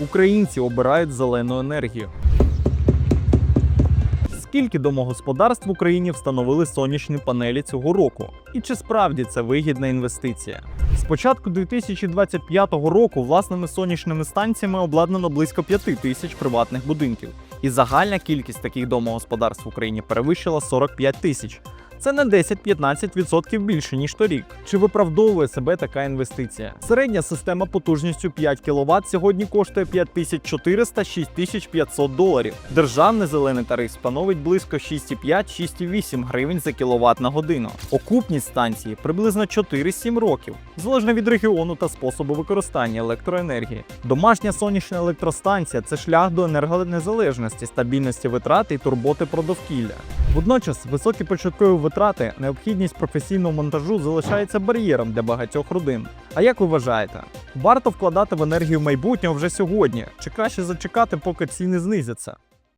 Українці обирають зелену енергію. Скільки домогосподарств в Україні встановили сонячні панелі цього року? І чи справді це вигідна інвестиція? З початку 2025 року власними сонячними станціями обладнано близько 5 тисяч приватних будинків, і загальна кількість таких домогосподарств в Україні перевищила 45 тисяч. Це на 10-15% більше ніж торік. Чи виправдовує себе така інвестиція? Середня система потужністю 5 кВт сьогодні коштує 5400-6500 доларів. Державний зелений тариф становить близько 6,5-6,8 гривень за кВт на годину. Окупність станції приблизно 4-7 років, залежно від регіону та способу використання електроенергії. Домашня сонячна електростанція це шлях до енергонезалежності, стабільності витрат і турботи про довкілля. Водночас високі початкові витрати, необхідність професійного монтажу залишається бар'єром для багатьох родин. А як ви вважаєте, варто вкладати в енергію майбутнього вже сьогодні, чи краще зачекати, поки ціни знизяться?